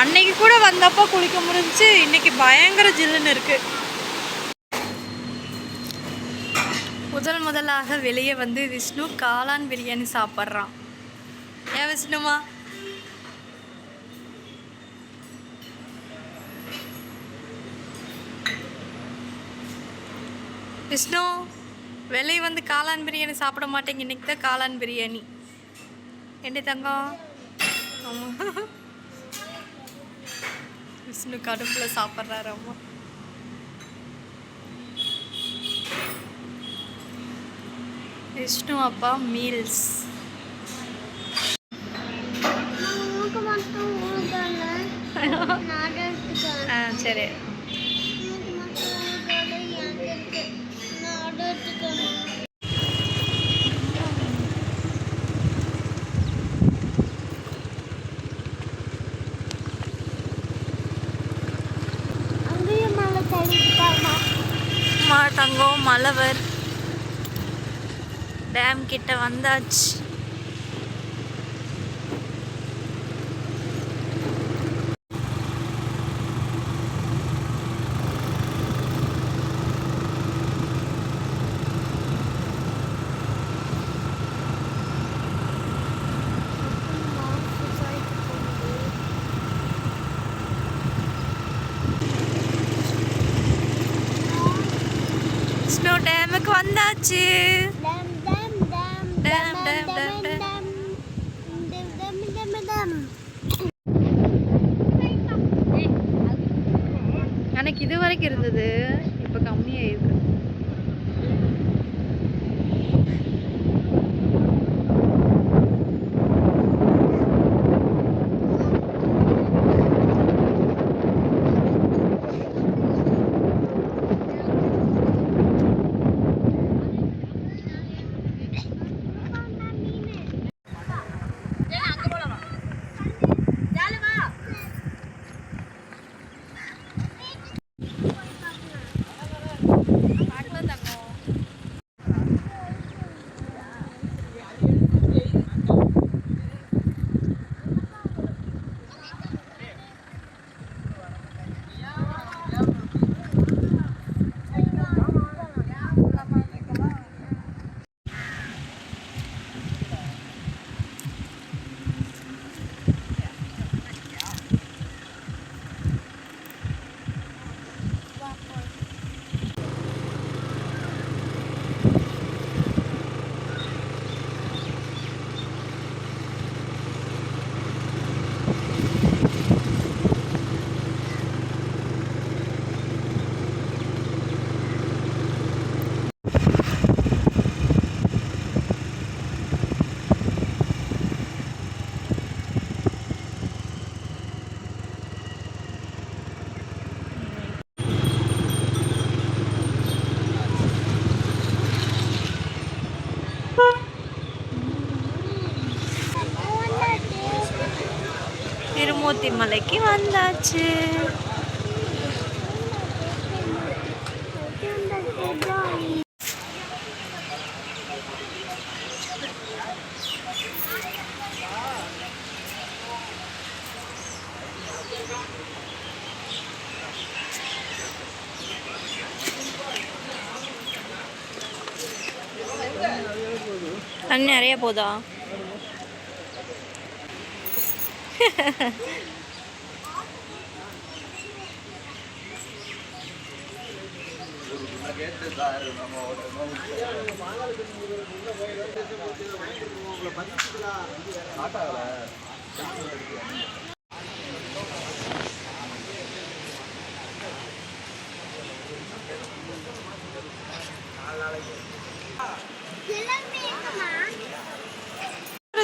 அன்னைக்கு கூட வந்தப்போ குளிக்க முடிஞ்சு இன்னைக்கு பயங்கர ஜில்லுன்னு இருக்கு. முதல் முதலாக வெளியே வந்து விஷ்ணு காளான் பிரியாணி சாப்பிட்றான். ஏன் விஷ்ணுமா? விஷ்ணு வெளியே வந்து காளான் பிரியாணி சாப்பிட மாட்டேங்க. இன்னைக்கு தான் காளான் பிரியாணி. என்ன தங்கம்? ஆமாம் விஷ்ணு கடுப்புல சாப்பிட்றாரு அம்மா. விஷ்ணு அப்பா மீல்ஸ். சரி. தங்கம் மலவர். டேம் கிட்ட வந்தாச்சு. ஸ்னோ டேமுக்கு வந்தாச்சு டம் டம் டம் டம், அன்னைக்கு இது வரைக்கும் இருந்தது இப்போ கம்மியாயிருக்கு திருமூர்த்தி மலைக்கு வந்தாச்சு. தண்ணி நிறைய போதா?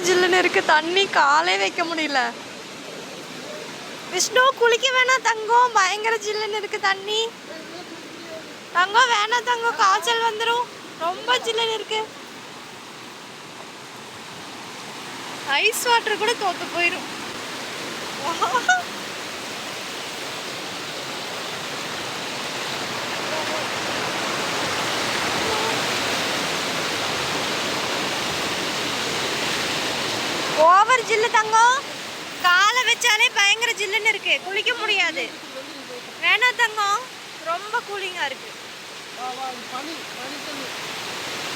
ஜில்லுன்னு இருக்கு தண்ணி காலே வைக்க முடியல. விஷ்ணு குளிக்க வேணாம் தங்கம் பயங்கர ஜில்லுன்னு இருக்கு தண்ணி தங்கம் வேணாம் தங்கம் காய்ச்சல் வந்துடும் ரொம்ப ஜில்லுன்னு இருக்கு ஐஸ் வாட்டர் கூட தோத்து போயிடும் ஓவர் ஜில்லு தங்கம் வச்சாலே பயங்கர ஜில்லுன்னு இருக்கு. குளிக்க முடியாது. வேணா தங்கம். ரொம்ப கூலிங்கா இருக்கு.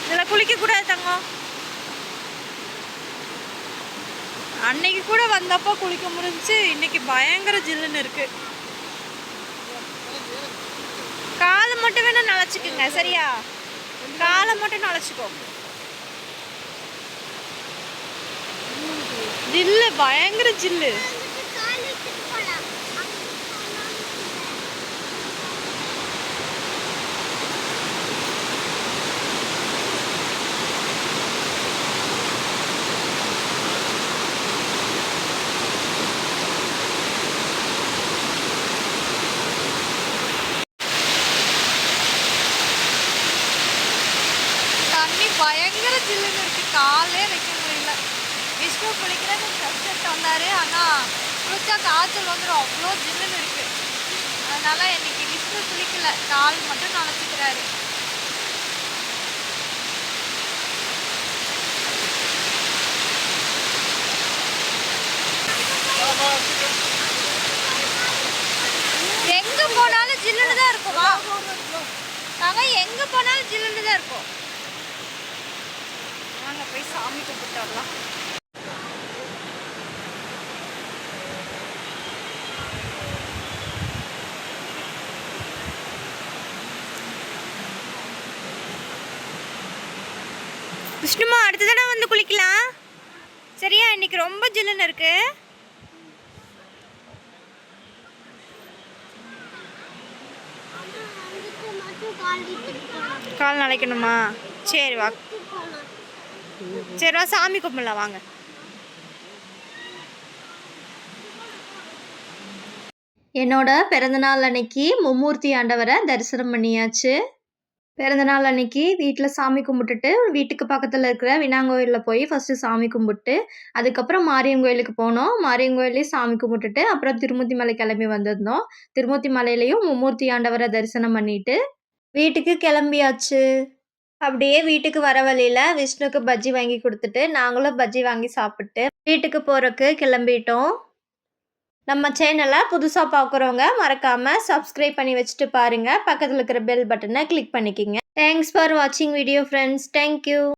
இதுல குளிக்க கூடாது தங்கம். அன்னைக்கு கூட வந்தப்போ குளிக்க முடிஞ்சுச்சு இன்னைக்கு பயங்கர ஜில்லுன்னு இருக்கு. காலை மட்டும் வேணா நனைச்சுக்குங்க சரியா? காலை மட்டும் நனைச்சுக்கோ ஜில்லு பயங்கர ஜில்லு அங்கிட்டு கால் வச்சுட்டு போலாம் அங்கிட்டு போலாம். தண்ணி பயங்கர ஜில்லுன்னு இருக்கு காலே வைக்க முடியல. விஷ்ணு குளிக்கிறது ட்ரெஸ் எடுத்து ஆனால் ஆனா குளிச்சா காய்ச்சல் வந்துடும் அவ்வளோ ஜில்லுன்னு இருக்குது அதனால் இன்னைக்கு விஷ்ணு குளிக்கல. கால் மட்டும் நினச்சிக்கிறாரு. எங்க போனாலும் ஜில்லுன்னு தான் இருக்கும். வா. நாங்க எங்க போனாலும் ஜில்லுன்னு தான் இருக்கும். போய் சாமி கும்பிட்டு வரலாம் விஷ்ணுமா அடுத்த தடவை வந்து குளிக்கலாம். சரியா? இன்னைக்கு ரொம்ப ஜில்லுன்னு இருக்கு. கால் நனைக்கணுமா சரி வா. சரி வா சாமி கும்பிடலாம் வாங்க. என்னோட பிறந்தநாள் அன்னைக்கு மும்மூர்த்தி ஆண்டவரை தரிசனம் பண்ணியாச்சு. பிறந்தநாள் அன்னைக்கு வீட்டில் சாமி கும்பிட்டுட்டு வீட்டுக்கு பக்கத்தில் இருக்கிற வினாங்கோயிலில் போய் ஃபஸ்ட்டு சாமி கும்பிட்டு அதுக்கப்புறம் மாரியம் கோயிலுக்கு போனோம். மாரியம் கோயிலையும் சாமி கும்பிட்டுட்டு அப்புறம் திருமூர்த்தி மலை கிளம்பி வந்திருந்தோம். திருமூர்த்தி மலையிலையும் மும்மூர்த்தி ஆண்டவரை தரிசனம் பண்ணிட்டு வீட்டுக்கு கிளம்பியாச்சு. அப்படியே வீட்டுக்கு வர வழியில் விஷ்ணுக்கு பஜ்ஜி வாங்கி கொடுத்துட்டு நாங்களும் பஜ்ஜி வாங்கி சாப்பிட்டு வீட்டுக்கு போகிறக்கு கிளம்பிட்டோம். நம்ம சேனலை புதுசாக பார்க்குறவங்க மறக்காமல் சப்ஸ்கிரைப் பண்ணி வச்சுட்டு பாருங்கள் பக்கத்தில் இருக்கிற பெல் பட்டனை கிளிக் பண்ணிக்கிங்க. தேங்க்ஸ் ஃபார் வாட்சிங் வீடியோ ஃப்ரெண்ட்ஸ் தேங்க்யூ